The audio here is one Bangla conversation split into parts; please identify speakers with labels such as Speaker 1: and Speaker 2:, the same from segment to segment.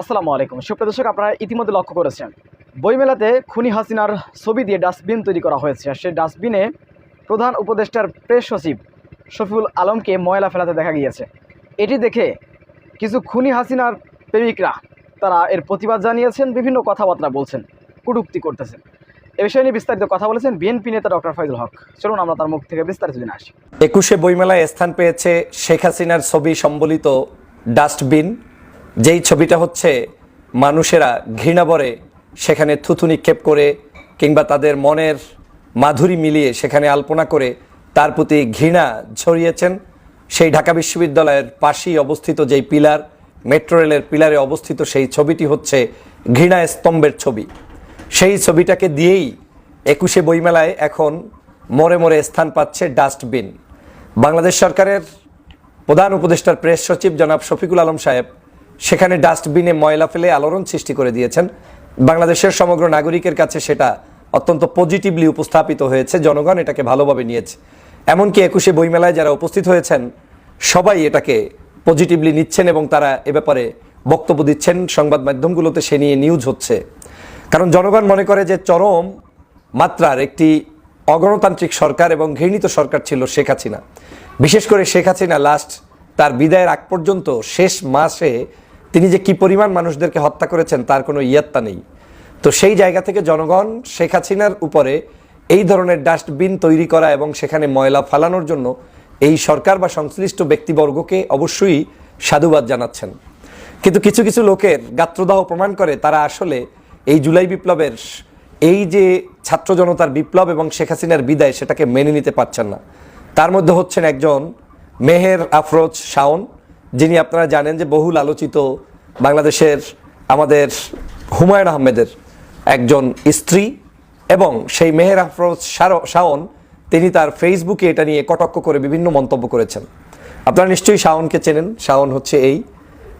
Speaker 1: আসসালামু আলাইকুম। সুপ্রিয় দর্শক, আপনারা ইতিমধ্যে লক্ষ্য করেছেন, বইমেলাতে খুনি হাসিনার ছবি দিয়ে ডাস্টবিন তৈরি করা হয়েছে। আর সেই ডাস্টবিনে প্রধান উপদেষ্টার প্রেস সচিব শফিউল আলমকে ময়লা ফেলাতে দেখা গিয়েছে। এটি দেখে কিছু খুনি হাসিনার প্রেমিকরা তারা এর প্রতিবাদ জানিয়েছেন, বিভিন্ন কথাবার্তা বলছেন, কটূক্তি করতেছেন। এ বিষয়ে নিয়ে বিস্তারিত কথা বলেছেন বিএনপি নেতা ডক্টর ফয়জুল হক। চলুন আমরা তার মুখ থেকে বিস্তারিত জেনে আসি।
Speaker 2: একুশে বইমেলায় স্থান পেয়েছে শেখ হাসিনার ছবি সম্বলিত ডাস্টবিন। যেই ছবিটা হচ্ছে, মানুষেরা ঘৃণাবরে সেখানে থুথু নিক্ষেপ করে কিংবা তাদের মনের মাধুরী মিলিয়ে সেখানে আলপনা করে তার প্রতি ঘৃণা ছড়িয়েছেন, সেই ঢাকা বিশ্ববিদ্যালয়ের পাশেই অবস্থিত যেই পিলার, মেট্রো রেলের পিলারে অবস্থিত সেই ছবিটি হচ্ছে ঘৃণা স্তম্ভের ছবি। সেই ছবিটাকে দিয়েই একুশে বইমেলায় এখন মরে মোড়ে স্থান পাচ্ছে ডাস্টবিন। বাংলাদেশ সরকারের প্রধান উপদেষ্টার প্রেস সচিব জনাব শফিকুল আলম সাহেব সেখানে ডাস্টবিনে ময়লা ফেলে আলোড়ন সৃষ্টি করে দিয়েছেন। বাংলাদেশের সমগ্র নাগরিকের কাছে সেটা অত্যন্ত পজিটিভলি উপস্থাপিত হয়েছে। জনগণ এটাকে ভালোভাবে নিয়েছে। এমনকি একুশে বইমেলায় যারা উপস্থিত হয়েছেন, সবাই এটাকে পজিটিভলি নিচ্ছেন এবং তারা এ ব্যাপারে বক্তব্য দিচ্ছেন। সংবাদ মাধ্যমগুলোতে সে নিয়ে নিউজ হচ্ছে। কারণ জনগণ মনে করে যে চরম মাত্রার একটি অগণতান্ত্রিক সরকার এবং ঘৃণিত সরকার ছিল শেখ হাসিনা। বিশেষ করে শেখ হাসিনা লাস্ট তার বিদায়ের আগ পর্যন্ত শেষ মাসে তিনি যে কি পরিমাণ মানুষদেরকে হত্যা করেছেন তার কোনো ইয়াত্তা নেই। তো সেই জায়গা থেকে জনগণ শেখ হাসিনার উপরে এই ধরনের ডাস্টবিন তৈরি করা এবং সেখানে ময়লা ফালানোর জন্য এই সরকার বা সংশ্লিষ্ট ব্যক্তিবর্গকে অবশ্যই সাধুবাদ জানাচ্ছেন। কিন্তু কিছু কিছু লোকের গাত্রদাহ প্রমাণ করে তারা আসলে এই জুলাই বিপ্লবের এই যে ছাত্র জনতার বিপ্লব এবং শেখ হাসিনার বিদায় সেটাকে মেনে নিতে পারছেন না। তার মধ্যে হচ্ছেন একজন মেহের আফরোজ শাওন। যিনি আপনারা জানেন যে বহুল আলোচিত বাংলাদেশের আমাদের হুমায়ুন আহমেদের একজন স্ত্রী এবং সেই মেহের আফরোজ শাওন, তিনি তার ফেসবুকে এটা নিয়ে কটাক্ষ করে বিভিন্ন মন্তব্য করেছেন। আপনারা নিশ্চয়ই শাওনকে চেনেন। শাওন হচ্ছে এই।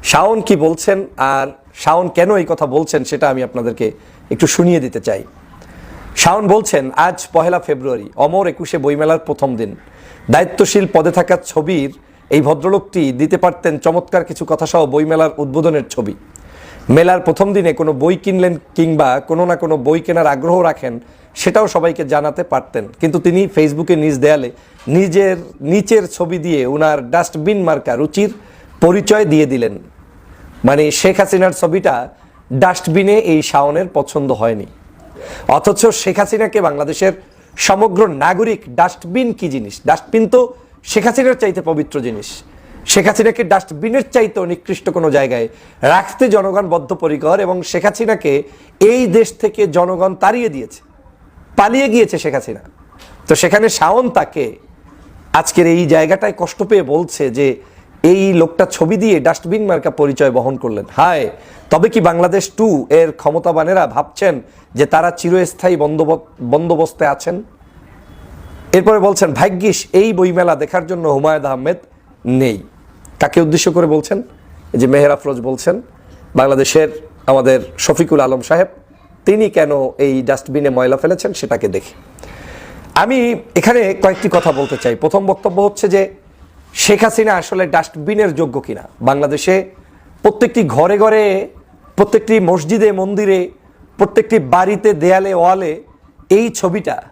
Speaker 2: শাওন কি বলছেন আর শাওন কেন এই কথা বলছেন সেটা আমি আপনাদেরকে একটু শুনিয়ে দিতে চাই। শাওন বলছেন, আজ পহেলা ফেব্রুয়ারি, অমর একুশে বইমেলার প্রথম দিন। দায়িত্বশীল পদে থাকা ছবির এই ভদ্রলোকটি দিতে পারতেন চমৎকার কিছু কথাসহ বইমেলার উদ্বোধনের ছবি। মেলার প্রথম দিনে কোনো বই কিনলেন কিংবা কোনো না কোনো বই কেনার আগ্রহ রাখেন, সেটাও সবাইকে জানাতে পারতেন। কিন্তু তিনি ফেসবুকে নিজ দেয়ালে নিজের, নিচের ছবি দিয়ে ওনার ডাস্টবিন মার্কা রুচির পরিচয় দিয়ে দিলেন। মানে শেখ হাসিনার ছবিটা ডাস্টবিনে এই শাওনের পছন্দ হয়নি। অথচ শেখ হাসিনাকে বাংলাদেশের সমগ্র নাগরিক ডাস্টবিন কি জিনিস? ডাস্টবিন তো শেখ হাসিনার চাইতে পবিত্র জিনিস। শেখ হাসিনাকে ডাস্টবিনের চাইতে নিকৃষ্ট কোনো জায়গায় রাখতে জনগণ বদ্ধপরিকর এবং শেখ হাসিনাকে এই দেশ থেকে জনগণ তাড়িয়ে দিয়েছে, পালিয়ে গিয়েছে শেখ হাসিনা। তো সেখানে শাওন তাকে আজকের এই জায়গাটায় কষ্ট পেয়ে বলছে যে, এই লোকটা ছবি দিয়ে ডাস্টবিন মার্কা পরিচয় বহন করলেন। হায়, তবে কি বাংলাদেশ টু এর ক্ষমতাবানেরা ভাবছেন যে তারা চিরস্থায়ী বন্দোব- বন্দোবস্তে আছেন? এরপরে বলছেন, ভাগ্যিস, এই বইমেলা দেখার জন্য হুমায়ুন আহমেদ নেই। কাকে উদ্দেশ্য করে বলছেন? যে মেহের আফরোজ বলছেন, বাংলাদেশের আমাদের শফিকুল আলম সাহেব, তিনি কেন এই ডাস্টবিনে ময়লা ফেলেছেন সেটাকে দেখে। আমি এখানে কয়েকটি কথা বলতে চাই। প্রথম বক্তব্য হচ্ছে যে, শেখ হাসিনা আসলে ডাস্টবিনের যোগ্য কিনা? বাংলাদেশে প্রত্যেকটি ঘরে ঘরে, প্রত্যেকটি মসজিদে, মন্দিরে, প্রত্যেকটি বাড়িতে, দেয়ালে, ওয়ালে এই ছবিটা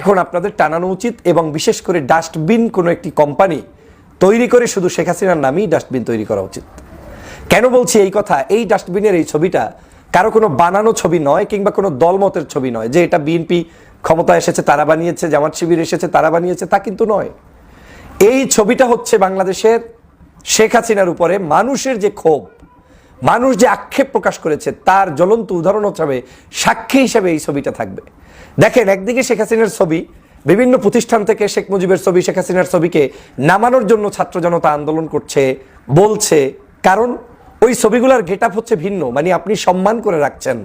Speaker 2: এখন আপনাদের টানানো উচিত এবং বিশেষ করে ডাস্টবিন কোনো একটি কোম্পানি তৈরি করে শুধু শেখ হাসিনার নামেই ডাস্টবিন তৈরি করা উচিত। কেন বলছি এই কথা? এই ডাস্টবিনের এই ছবিটা কারও কোনো বানানো ছবি নয় কিংবা কোনো দলমতের ছবি নয়। যে এটা বিএনপি ক্ষমতা এসেছে, তারা বানিয়েছে, জামাত শিবির এসেছে, তারা বানিয়েছে, তা কিন্তু নয়। এই ছবিটা হচ্ছে বাংলাদেশের শেখ হাসিনার উপরে মানুষের যে ক্ষোভ মানুষ যে আক্ষেপ প্রকাশ করেছে, তার জ্বলন্ত উদাহরণ হিসাবে সাক্ষী হিসাবে এই ছবিটা থাকবে। দেখেন, একদিকে শেখ হাসিনার ছবি, বিভিন্ন প্রতিষ্ঠান থেকে শেখ মুজিবের ছবি, শেখ হাসিনার ছবিকে নামানোর জন্য ছাত্র জনতা আন্দোলন করছে, বলছে। কারণ ওই ছবিগুলোর গেট হচ্ছে ভিন্ন মানে আপনি সম্মান করে রাখছেন।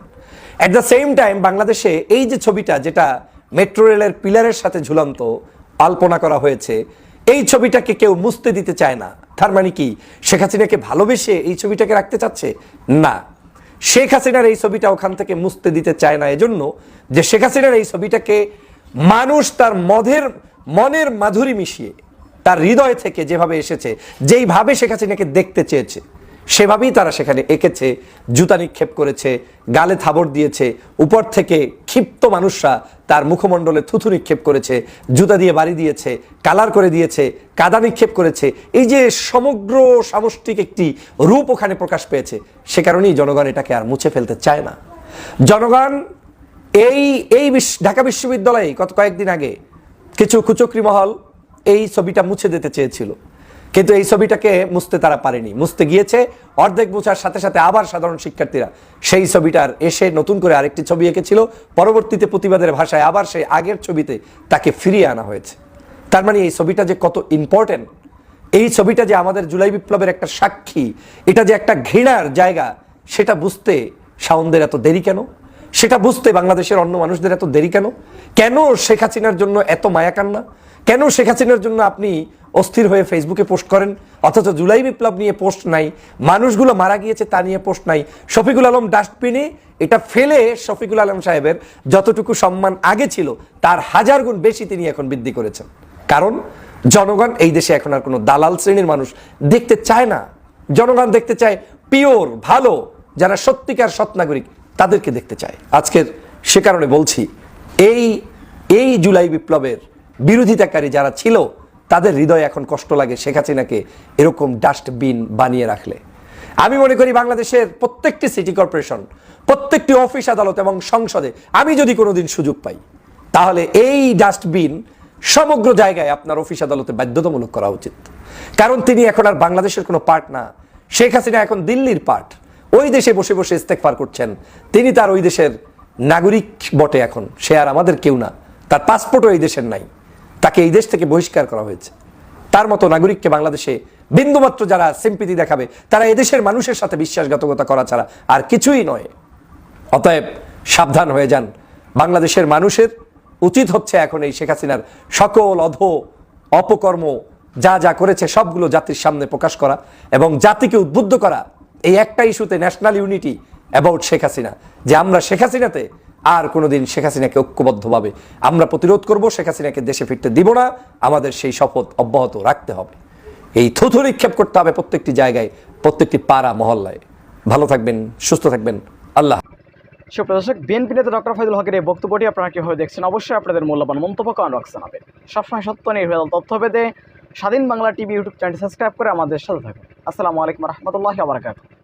Speaker 2: অ্যাট দ্য সেম টাইম বাংলাদেশে এই যে ছবিটা, যেটা মেট্রো রেলের পিলারের সাথে ঝুলন্ত, আলপনা করা হয়েছে, এই ছবিটাকে কেউ মুছতে দিতে চায় না। তার মানে কি? শেখ হাসিনাকে ভালোবেসে এই ছবিটাকে রাখতে চাচ্ছে? না। শেখ হাসিনার এই ছবিটা ওখান থেকে মুছতে দিতে চায় না। এজন্য যে শেখ হাসিনার এই ছবিটাকে মানুষ তার মধের, মনের মাধুরী মিশিয়ে, তার হৃদয় থেকে যেভাবে এসেছে, যেইভাবে শেখ হাসিনাকে দেখতে চেয়েছে সেভাবেই তারা সেখানে এঁকেছে, জুতা নিক্ষেপ করেছে, গালে থাবড় দিয়েছে, উপর থেকে ক্ষিপ্ত মানুষরা তার মুখমণ্ডলে থুথু নিক্ষেপ করেছে, জুতা দিয়ে বাড়ি দিয়েছে, কালার করে দিয়েছে, কাদা নিক্ষেপ করেছে। এই যে সমগ্র সামষ্টিক একটি রূপ ওখানে প্রকাশ পেয়েছে, সে কারণেই জনগণ এটাকে আর মুছে ফেলতে চায় না। জনগণ এই এই ঢাকা বিশ্ববিদ্যালয়ে গত কয়েকদিন আগে কিছু কুচক্রি মহল এই ছবিটা মুছে দিতে চেয়েছিল। কিন্তু এই ছবিটাকে মুছতে তারা পারেনি। মুছতে গিয়েছে, অর্ধেক মুছার সাথে সাথে আবার সাধারণ শিক্ষার্থীরা সেই ছবিটার এসে নতুন করে আরেকটি ছবি এঁকেছিল। পরবর্তীতে প্রতিবাদের ভাষায় আবার সেই আগের ছবিতে তাকে ফিরিয়ে আনা হয়েছে। তার মানে এই ছবিটা যে কত ইম্পর্টেন্ট এই ছবিটা যে আমাদের জুলাই বিপ্লবের একটা সাক্ষী, এটা যে একটা ঘৃণার জায়গা, সেটা বুঝতে শাওনদের এত দেরি কেন? সেটা বুঝতে বাংলাদেশের অন্য মানুষদের এত দেরি কেন? কেন শেখ হাসিনার জন্য এত মায়াকান্না? কেন শেখ হাসিনার জন্য আপনি অস্থির হয়ে ফেসবুকে পোস্ট করেন, অথচ জুলাই বিপ্লব নিয়ে পোস্ট নাই, মানুষগুলো মারা গিয়েছে তা নিয়ে পোস্ট নাই। শফিকুল আলম ডাস্টবিনে এটা ফেলে শফিকুল আলম সাহেবের যতটুকু সম্মান আগে ছিল, তার হাজার গুণ বেশি তিনি এখন বৃদ্ধি করেছেন। কারণ, জনগণ এই দেশে এখন আর কোনো দালাল শ্রেণির মানুষ দেখতে চায় না। জনগণ দেখতে চায় পিওর, ভালো, যারা সত্যিকার সৎ নাগরিক, তাদেরকে দেখতে চায়। আজকের সে কারণে বলছি, এই এই জুলাই বিপ্লবের বিরোধিতাকারী যারা ছিল তাদের হৃদয়ে এখন কষ্ট লাগে শেখ হাসিনাকে এরকম ডাস্টবিন বানিয়ে রাখলে। আমি মনে করি বাংলাদেশের প্রত্যেকটি সিটি কর্পোরেশন, প্রত্যেকটি অফিস আদালত এবং সংসদে আমি যদি কোনোদিন সুযোগ পাই, তাহলে এই ডাস্টবিন সমগ্র জায়গায় আপনার অফিস আদালতে বাধ্যতামূলক করা উচিত। কারণ তিনি এখন আর বাংলাদেশের কোনো পার্ট না। শেখ হাসিনা এখন দিল্লির পার্ট। ওই দেশে বসে বসে ইস্তেকফার করছেন। তিনি তার ওই দেশের নাগরিক বটে এখন। সে আর আমাদের কেউ না। তার পাসপোর্টও এই দেশের নাই। তাকে এই দেশ থেকে বহিষ্কার করা হয়েছে। তার মতো নাগরিককে বাংলাদেশে বিন্দুমাত্র যারা সিম্পিতি দেখাবে, তারা এদেশের মানুষের সাথে বিশ্বাসঘাতকতা করা ছাড়া আর কিছুই নয়। অতএব সাবধান হয়ে যান। বাংলাদেশের মানুষের উচিত হচ্ছে এখন এই শেখ হাসিনার সকল অধ, অপকর্ম, যা যা করেছে সবগুলো জাতির সামনে প্রকাশ করা এবং জাতিকে উদ্বুদ্ধ করা, এই একটা ইস্যুতে national unity about Sheikh Hasina. যে আমরা শেখ হাসিনাতে আর কোনোদিন শেখ হাসিনাকে ঐক্যবদ্ধভাবে আমরা প্রতিরোধ করব, শেখ হাসিনাকে দেশে ফিরতে দিব না, আমাদের সেই শপথ অব্যাহত রাখতে হবে। এই থুথু নিক্ষেপ করতে হবে প্রত্যেকটি জায়গায়, প্রত্যেকটি পাড়া, মহল্লায়। ভালো থাকবেন, সুস্থ থাকবেন। আল্লাহ
Speaker 1: সুপ্রদর্শক বিএনপি নেতা ডক্টর ফজল হকের এই বক্তব্যটি আপনারা কীভাবে দেখছেন? অবশ্যই আপনাদের মূল্যবান মন্তব্য কমেন্ট বক্সে জানাবেন। সবসময় সত্য নির্ভেজাল তথ্য পেতে Swadhin Bangla TV YouTube channel subscribe করে আমাদের সাথে থাকুন। আসসালামু আলাইকুম রহমতুল্লাহ আবরকাত